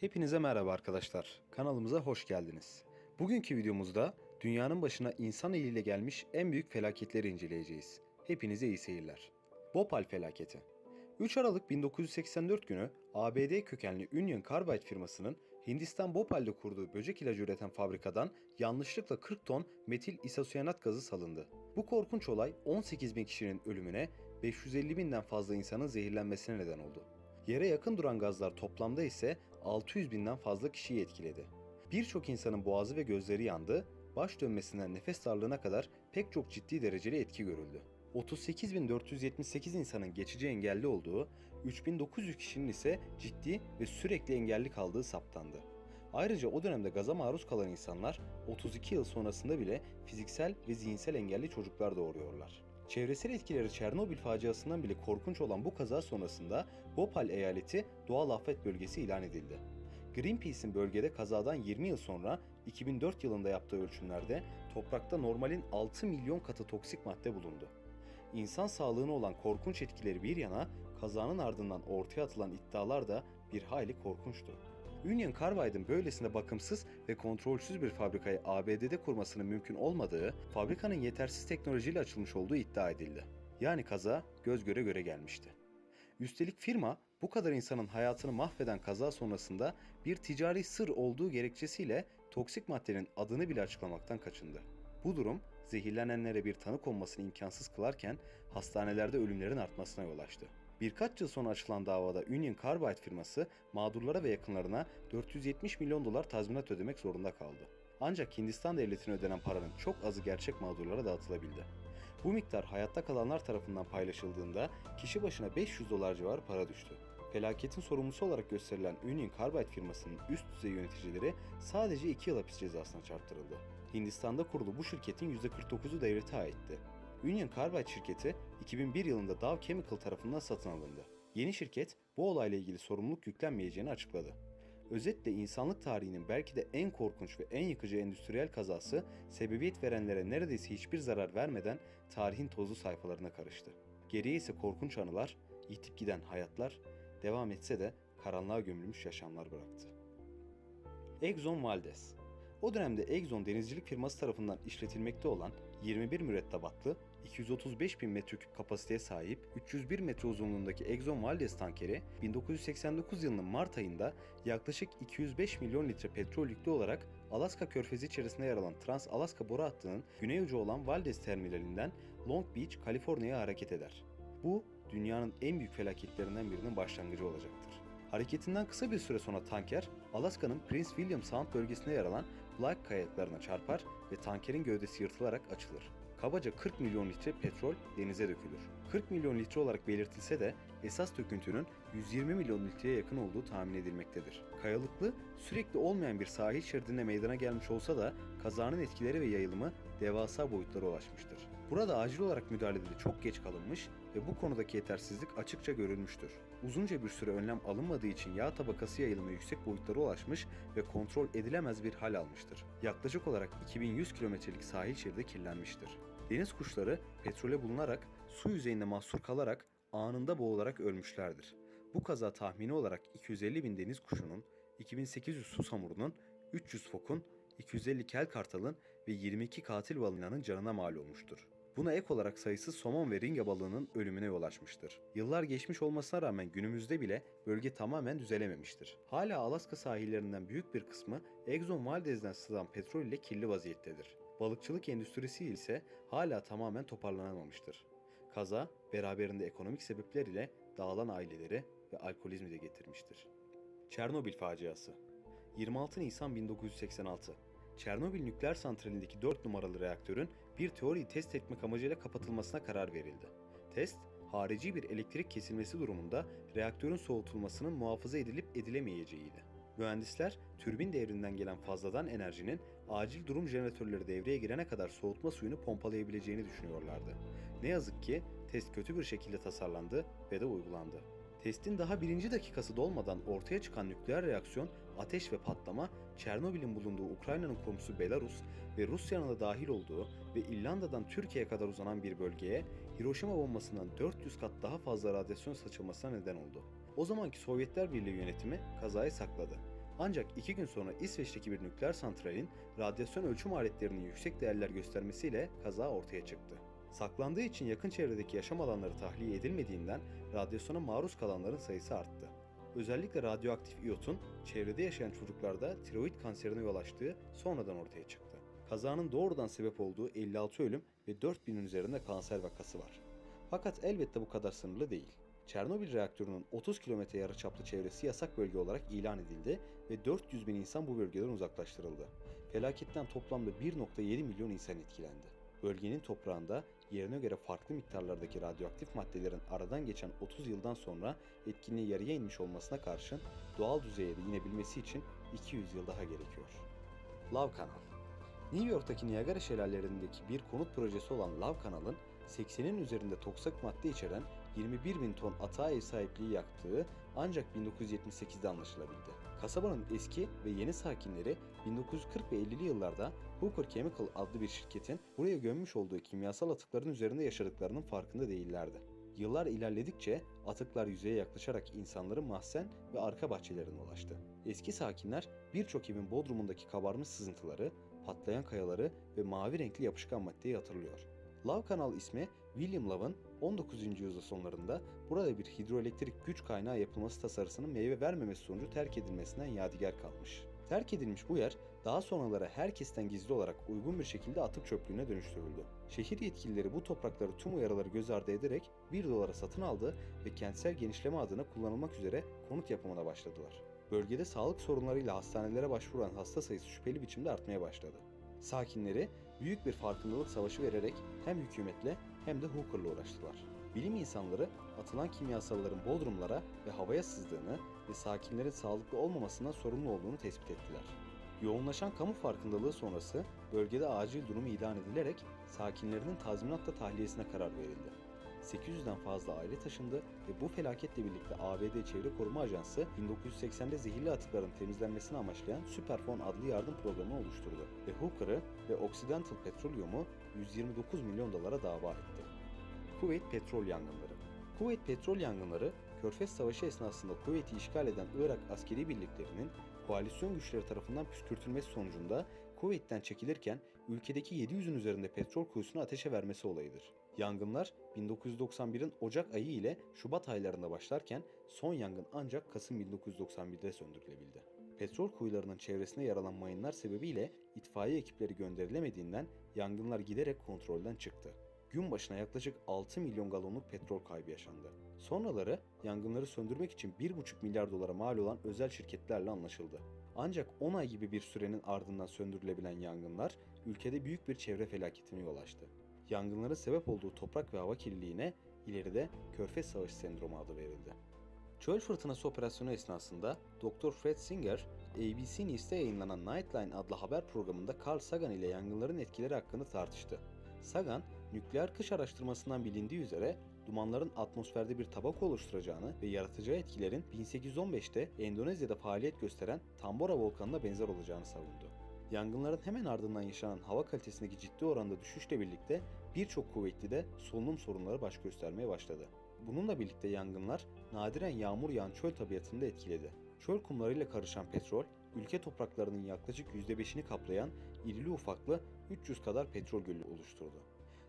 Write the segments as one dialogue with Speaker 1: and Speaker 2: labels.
Speaker 1: Hepinize merhaba arkadaşlar. Kanalımıza hoş geldiniz. Bugünkü videomuzda dünyanın başına insan eliyle gelmiş en büyük felaketleri inceleyeceğiz. Hepinize iyi seyirler. Bhopal felaketi. 3 Aralık 1984 günü ABD kökenli Union Carbide firmasının Hindistan Bhopal'de kurduğu böcek ilacı üreten fabrikadan yanlışlıkla 40 ton metil isosyanat gazı salındı. Bu korkunç olay 18 bin kişinin ölümüne, 550 binden fazla insanın zehirlenmesine neden oldu. Yere yakın duran gazlar toplamda ise 600 binden fazla kişiyi etkiledi. Birçok insanın boğazı ve gözleri yandı, baş dönmesinden nefes darlığına kadar pek çok ciddi dereceli etki görüldü. 38.478 insanın geçici engelli olduğu, 3.900 kişinin ise ciddi ve sürekli engelli kaldığı saptandı. Ayrıca o dönemde gaza maruz kalan insanlar 32 yıl sonrasında bile fiziksel ve zihinsel engelli çocuklar doğuruyorlar. Çevresel etkileri Çernobil faciasından bile korkunç olan bu kaza sonrasında Bhopal eyaleti doğal afet bölgesi ilan edildi. Greenpeace'in bölgede kazadan 20 yıl sonra 2004 yılında yaptığı ölçümlerde toprakta normalin 6 milyon katı toksik madde bulundu. İnsan sağlığına olan korkunç etkileri bir yana kazanın ardından ortaya atılan iddialar da bir hayli korkunçtu. Union Carbide'ın böylesine bakımsız ve kontrolsüz bir fabrikayı ABD'de kurmasının mümkün olmadığı, fabrikanın yetersiz teknolojiyle açılmış olduğu iddia edildi. Yani kaza göz göre göre gelmişti. Üstelik firma bu kadar insanın hayatını mahveden kaza sonrasında bir ticari sır olduğu gerekçesiyle toksik maddenin adını bile açıklamaktan kaçındı. Bu durum zehirlenenlere bir tanı konmasını imkansız kılarken hastanelerde ölümlerin artmasına yol açtı. Birkaç yıl sonra açılan davada Union Carbide firması mağdurlara ve yakınlarına 470 milyon dolar tazminat ödemek zorunda kaldı. Ancak Hindistan devletine ödenen paranın çok azı gerçek mağdurlara dağıtılabildi. Bu miktar hayatta kalanlar tarafından paylaşıldığında kişi başına 500 dolar civarı para düştü. Felaketin sorumlusu olarak gösterilen Union Carbide firmasının üst düzey yöneticileri sadece 2 yıl hapis cezasına çarptırıldı. Hindistan'da kurulu bu şirketin %49'u devlete aitti. Union Carbide şirketi 2001 yılında Dow Chemical tarafından satın alındı. Yeni şirket bu olayla ilgili sorumluluk yüklenmeyeceğini açıkladı. Özetle insanlık tarihinin belki de en korkunç ve en yıkıcı endüstriyel kazası sebebiyet verenlere neredeyse hiçbir zarar vermeden tarihin tozlu sayfalarına karıştı. Geriye ise korkunç anılar, yitip giden hayatlar, devam etse de karanlığa gömülmüş yaşamlar bıraktı. Exxon Valdez o dönemde Exxon denizcilik firması tarafından işletilmekte olan 21 mürettebatlı 235 bin metreküp kapasiteye sahip 301 metre uzunluğundaki Exxon Valdez tankeri 1989 yılının Mart ayında yaklaşık 205 milyon litre petrol yüklü olarak Alaska körfezi içerisinde yer alan Trans-Alaska boru hattının güney ucu olan Valdez terminalinden Long Beach, Kaliforniya'ya hareket eder. Bu dünyanın en büyük felaketlerinden birinin başlangıcı olacaktır. Hareketinden kısa bir süre sonra tanker, Alaska'nın Prince William Sound bölgesinde yer alan Black kayalıklarına çarpar ve tankerin gövdesi yırtılarak açılır. Kabaca 40 milyon litre petrol denize dökülür. 40 milyon litre olarak belirtilse de esas döküntünün 120 milyon litreye yakın olduğu tahmin edilmektedir. Kayalıklı, sürekli olmayan bir sahil şeridinde meydana gelmiş olsa da kazanın etkileri ve yayılımı devasa boyutlara ulaşmıştır. Burada acil olarak müdahalede çok geç kalınmış ve bu konudaki yetersizlik açıkça görülmüştür. Uzunca bir süre önlem alınmadığı için yağ tabakası yayılımı yüksek boyutlara ulaşmış ve kontrol edilemez bir hal almıştır. Yaklaşık olarak 2100 kilometrelik sahil şeridi kirlenmiştir. Deniz kuşları petrole bulunarak su yüzeyinde mahsur kalarak anında boğularak ölmüşlerdir. Bu kaza tahmini olarak 250 bin deniz kuşunun, 2800 susamurunun, 300 fokun, 250 kel kartalın ve 22 katil balinanın canına mal olmuştur. Buna ek olarak sayısız somon ve ringa balığının ölümüne yol açmıştır. Yıllar geçmiş olmasına rağmen günümüzde bile bölge tamamen düzelememiştir. Hala Alaska sahillerinden büyük bir kısmı Exxon Valdez'den sızan petrol ile kirli vaziyettedir. Balıkçılık endüstrisi ise hala tamamen toparlanamamıştır. Kaza beraberinde ekonomik sebepler ile dağılan aileleri ve alkolizmi de getirmiştir. Çernobil faciası 26 Nisan 1986 Çernobil nükleer santralindeki 4 numaralı reaktörün bir teoriyi test etmek amacıyla kapatılmasına karar verildi. Test, harici bir elektrik kesilmesi durumunda reaktörün soğutulmasının muhafaza edilip edilemeyeceğiydi. Mühendisler türbin devrinden gelen fazladan enerjinin acil durum jeneratörleri devreye girene kadar soğutma suyunu pompalayabileceğini düşünüyorlardı. Ne yazık ki test kötü bir şekilde tasarlandı ve de uygulandı. Testin daha birinci dakikası dolmadan ortaya çıkan nükleer reaksiyon, ateş ve patlama, Çernobil'in bulunduğu Ukrayna'nın komşusu Belarus ve Rusya'nın da dahil olduğu ve İrlanda'dan Türkiye'ye kadar uzanan bir bölgeye Hiroşima bombasından 400 kat daha fazla radyasyon saçılmasına neden oldu. O zamanki Sovyetler Birliği yönetimi kazayı sakladı. Ancak iki gün sonra İsveç'teki bir nükleer santralin radyasyon ölçüm aletlerinin yüksek değerler göstermesiyle kaza ortaya çıktı. Saklandığı için yakın çevredeki yaşam alanları tahliye edilmediğinden radyasyona maruz kalanların sayısı arttı. Özellikle radyoaktif iyotun çevrede yaşayan çocuklarda tiroid kanserine yol açtığı sonradan ortaya çıktı. Kazanın doğrudan sebep olduğu 56 ölüm ve 4000'in üzerinde kanser vakası var. Fakat elbette bu kadar sınırlı değil. Çernobil reaktörünün 30 kilometre yarıçaplı çevresi yasak bölge olarak ilan edildi ve 400 bin insan bu bölgeden uzaklaştırıldı. Felaketten toplamda 1.7 milyon insan etkilendi. Bölgenin toprağında yerine göre farklı miktarlardaki radyoaktif maddelerin aradan geçen 30 yıldan sonra etkinliği yarıya inmiş olmasına karşın doğal düzeye de inebilmesi için 200 yıl daha gerekiyor. Love Kanal New York'taki Niagara şelalelerindeki bir konut projesi olan Love Kanal'ın 80'in üzerinde toksik madde içeren 21 bin ton atağa ev sahipliği yaptığı ancak 1978'de anlaşılabildi. Kasabanın eski ve yeni sakinleri 1940 ve 50'li yıllarda Hooker Chemical adlı bir şirketin buraya gömmüş olduğu kimyasal atıkların üzerinde yaşadıklarının farkında değillerdi. Yıllar ilerledikçe atıklar yüzeye yaklaşarak insanların mahzen ve arka bahçelerine ulaştı. Eski sakinler birçok evin bodrumundaki kabarmış sızıntıları, patlayan kayaları ve mavi renkli yapışkan maddeyi hatırlıyor. Love Kanal ismi William Love'ın 19. yüzyıl sonlarında burada bir hidroelektrik güç kaynağı yapılması tasarısının meyve vermemesi sonucu terk edilmesinden yadigar kalmış. Terk edilmiş bu yer daha sonralara herkesten gizli olarak uygun bir şekilde atık çöplüğüne dönüştürüldü. Şehir yetkilileri bu toprakları tüm uyarıları göz ardı ederek 1 dolara satın aldı ve kentsel genişleme adına kullanılmak üzere konut yapımına başladılar. Bölgede sağlık sorunlarıyla hastanelere başvuran hasta sayısı şüpheli biçimde artmaya başladı. Sakinleri büyük bir farkındalık savaşı vererek hem hükümetle hem de Hooker'la uğraştılar. Bilim insanları atılan kimyasalların bodrumlara ve havaya sızdığını ve sakinlerin sağlıklı olmamasından sorumlu olduğunu tespit ettiler. Yoğunlaşan kamu farkındalığı sonrası bölgede acil durum ilan edilerek sakinlerinin tazminatla tahliyesine karar verildi. 800'den fazla aile taşındı ve bu felaketle birlikte ABD Çevre Koruma Ajansı 1980'de zehirli atıkların temizlenmesini amaçlayan Superfon adlı yardım programı oluşturdu ve Hooker'ı ve Occidental Petroleum'u 129 milyon dolara dava etti. Kuveyt petrol yangınları Kuveyt petrol yangınları, Körfez Savaşı esnasında Kuveyt'i işgal eden Irak askeri birliklerinin koalisyon güçleri tarafından püskürtülmesi sonucunda Kuveyt'ten çekilirken ülkedeki 700'ün üzerinde petrol kuyusunu ateşe vermesi olayıdır. Yangınlar 1991'in Ocak ayı ile Şubat aylarında başlarken son yangın ancak Kasım 1991'de söndürülebildi. Petrol kuyularının çevresine yer alan mayınlar sebebiyle itfaiye ekipleri gönderilemediğinden yangınlar giderek kontrolden çıktı. Gün başına yaklaşık 6 milyon galonluk petrol kaybı yaşandı. Sonraları yangınları söndürmek için 1,5 milyar dolara mal olan özel şirketlerle anlaşıldı. Ancak 10 ay gibi bir sürenin ardından söndürülebilen yangınlar ülkede büyük bir çevre felaketine yol açtı. Yangınların sebep olduğu toprak ve hava kirliliğine ileride Körfez Savaşı sendromu adı verildi. Çöl fırtınası operasyonu esnasında Dr. Fred Singer, ABC News'te yayınlanan Nightline adlı haber programında Carl Sagan ile yangınların etkileri hakkında tartıştı. Sagan, nükleer kış araştırmasından bilindiği üzere dumanların atmosferde bir tabaka oluşturacağını ve yaratacağı etkilerin 1815'te Endonezya'da faaliyet gösteren Tambora volkanına benzer olacağını savundu. Yangınların hemen ardından yaşanan hava kalitesindeki ciddi oranda düşüşle birlikte birçok kuvvetli de solunum sorunları baş göstermeye başladı. Bununla birlikte yangınlar nadiren yağmur yağan çöl tabiatını da etkiledi. Çöl kumlarıyla karışan petrol, ülke topraklarının yaklaşık %5'ini kaplayan irili ufaklı 300 kadar petrol gölü oluşturdu.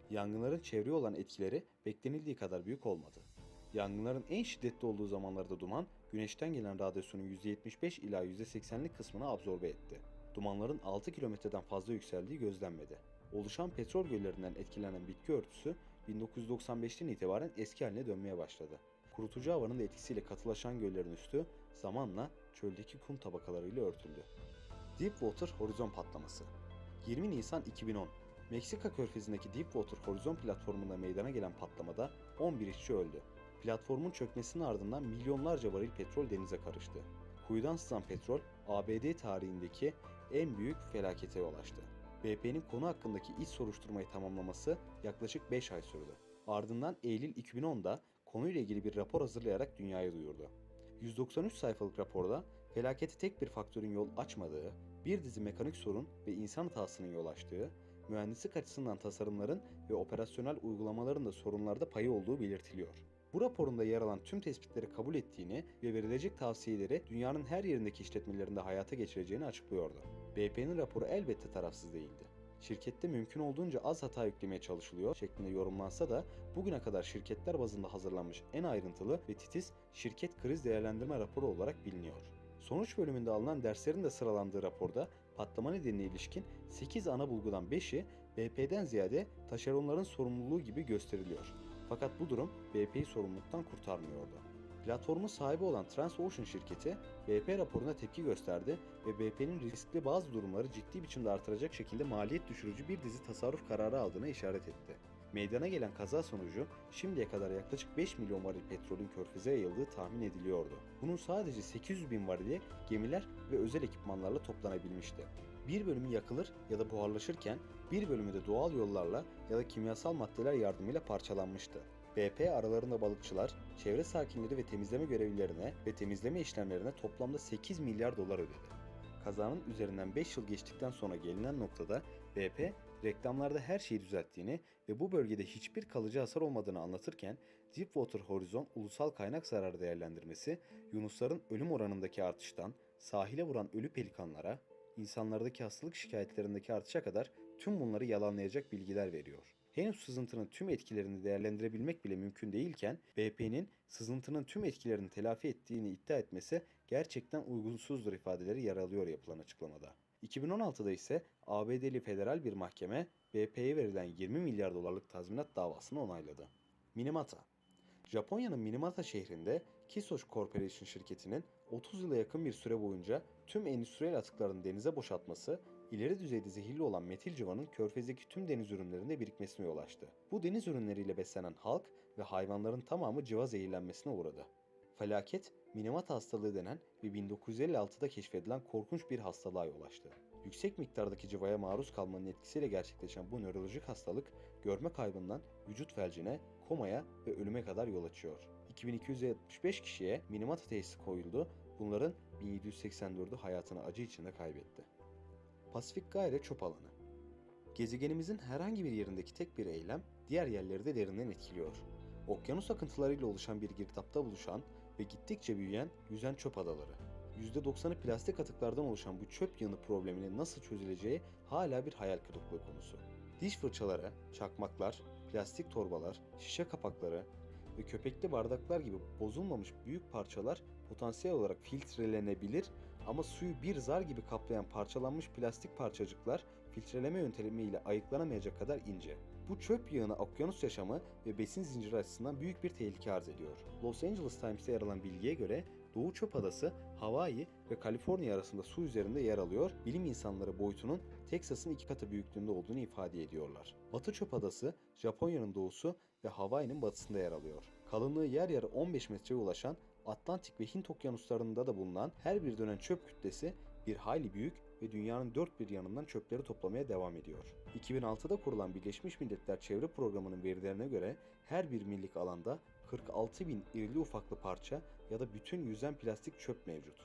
Speaker 1: Yangınların çevreye olan etkileri beklenildiği kadar büyük olmadı. Yangınların en şiddetli olduğu zamanlarda duman, güneşten gelen radyasyonun %75 ila %80'lik kısmını absorbe etti. Dumanların 6 kilometreden fazla yükseldiği gözlenmedi. Oluşan petrol göllerinden etkilenen bitki örtüsü 1995'ten itibaren eski haline dönmeye başladı. Kurutucu havanın da etkisiyle katılaşan göllerin üstü zamanla çöldeki kum tabakalarıyla örtüldü. Deepwater horizon patlaması 20 Nisan 2010 Meksika körfezindeki Deepwater horizon platformunda meydana gelen patlamada 11 işçi öldü. Platformun çökmesinin ardından milyonlarca varil petrol denize karıştı. Kuyudan sızan petrol ABD tarihindeki en büyük felakete yol açtı. BP'nin konu hakkındaki iç soruşturmayı tamamlaması yaklaşık 5 ay sürdü. Ardından Eylül 2010'da konuyla ilgili bir rapor hazırlayarak dünyaya duyurdu. 193 sayfalık raporda felaketi tek bir faktörün yol açmadığı, bir dizi mekanik sorun ve insan hatasının yol açtığı, mühendislik açısından tasarımların ve operasyonel uygulamaların da sorunlarda payı olduğu belirtiliyor. Bu raporunda yer alan tüm tespitleri kabul ettiğini ve verilecek tavsiyeleri dünyanın her yerindeki işletmelerinde hayata geçireceğini açıklıyordu. BP'nin raporu elbette tarafsız değildi. Şirkette mümkün olduğunca az hata yüklemeye çalışılıyor şeklinde yorumlansa da bugüne kadar şirketler bazında hazırlanmış en ayrıntılı ve titiz şirket kriz değerlendirme raporu olarak biliniyor. Sonuç bölümünde alınan derslerin de sıralandığı raporda patlama nedenine ilişkin 8 ana bulgudan 5'i BP'den ziyade taşeronların sorumluluğu gibi gösteriliyor. Fakat bu durum BP'yi sorumluluktan kurtarmıyordu. Platformun sahibi olan TransOcean şirketi BP raporuna tepki gösterdi ve BP'nin riskli bazı durumları ciddi biçimde artıracak şekilde maliyet düşürücü bir dizi tasarruf kararı aldığına işaret etti. Meydana gelen kaza sonucu şimdiye kadar yaklaşık 5 milyon varil petrolün körfeze yayıldığı tahmin ediliyordu. Bunun sadece 800 bin varili gemiler ve özel ekipmanlarla toplanabilmişti. Bir bölümü yakılır ya da buharlaşırken bir bölümü de doğal yollarla ya da kimyasal maddeler yardımıyla parçalanmıştı. BP aralarında balıkçılar, çevre sakinleri ve temizleme görevlilerine ve temizleme işlemlerine toplamda 8 milyar dolar ödedi. Kazanın üzerinden 5 yıl geçtikten sonra gelinen noktada BP reklamlarda her şeyi düzelttiğini ve bu bölgede hiçbir kalıcı hasar olmadığını anlatırken Deepwater Horizon Ulusal Kaynak Zararı Değerlendirmesi Yunusların ölüm oranındaki artıştan sahile vuran ölü pelikanlara, insanlardaki hastalık şikayetlerindeki artışa kadar tüm bunları yalanlayacak bilgiler veriyor. Henüz sızıntının tüm etkilerini değerlendirebilmek bile mümkün değilken BP'nin sızıntının tüm etkilerini telafi ettiğini iddia etmesi gerçekten uygunsuzdur ifadeleri yer alıyor yapılan açıklamada. 2016'da ise ABD'li federal bir mahkeme BP'ye verilen 20 milyar dolarlık tazminat davasını onayladı. Minamata Japonya'nın Minamata şehrinde Kisosh Corporation şirketinin 30 yıla yakın bir süre boyunca tüm endüstriyel atıklarını denize boşaltması, ileri düzeyde zehirli olan metil civanın körfezdeki tüm deniz ürünlerinde birikmesine yol açtı. Bu deniz ürünleriyle beslenen halk ve hayvanların tamamı civa zehirlenmesine uğradı. Felaket, Minamata hastalığı denen ve 1956'da keşfedilen korkunç bir hastalığa yol açtı. Yüksek miktardaki civaya maruz kalmanın etkisiyle gerçekleşen bu nörolojik hastalık, görme kaybından vücut felcine, komaya ve ölüme kadar yol açıyor. 2275 kişiye Minamata teşhisi koyuldu, bunların 1784'ü hayatını acı içinde kaybetti. Pasifik Gayre Çöp Alanı Gezegenimizin herhangi bir yerindeki tek bir eylem diğer yerleri de derinden etkiliyor. Okyanus akıntılarıyla oluşan bir girdapta buluşan ve gittikçe büyüyen yüzen çöp adaları. %90'ı plastik atıklardan oluşan bu çöp yığını probleminin nasıl çözüleceği hala bir hayal kırıklığı konusu. Diş fırçaları, çakmaklar, plastik torbalar, şişe kapakları ve köpekli bardaklar gibi bozulmamış büyük parçalar potansiyel olarak filtrelenebilir ama suyu bir zar gibi kaplayan parçalanmış plastik parçacıklar filtreleme yöntemiyle ayıklanamayacak kadar ince. Bu çöp yığını okyanus yaşamı ve besin zinciri açısından büyük bir tehlike arz ediyor. Los Angeles Times'te yer alan bilgiye göre Doğu Çöp Adası, Hawaii ve Kaliforniya arasında su üzerinde yer alıyor. Bilim insanları boyutunun Teksas'ın iki katı büyüklüğünde olduğunu ifade ediyorlar. Batı Çöp Adası, Japonya'nın doğusu ve Hawaii'nin batısında yer alıyor. Kalınlığı yer yarı 15 metreye ulaşan Atlantik ve Hint okyanuslarında da bulunan her bir dönen çöp kütlesi bir hayli büyük ve dünyanın dört bir yanından çöpleri toplamaya devam ediyor. 2006'da kurulan Birleşmiş Milletler Çevre Programı'nın verilerine göre her bir millik alanda 46 bin irili ufaklı parça ya da bütün yüzen plastik çöp mevcut.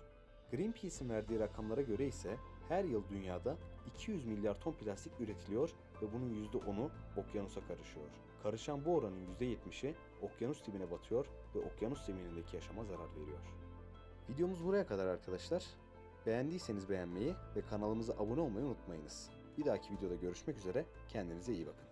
Speaker 1: Greenpeace'in verdiği rakamlara göre ise her yıl dünyada 200 milyar ton plastik üretiliyor ve bunun %10'u okyanusa karışıyor. Karışan bu oranın %70'i okyanus dibine batıyor ve okyanus zeminindeki yaşama zarar veriyor. Videomuz buraya kadar arkadaşlar. Beğendiyseniz beğenmeyi ve kanalımıza abone olmayı unutmayınız. Bir dahaki videoda görüşmek üzere. Kendinize iyi bakın.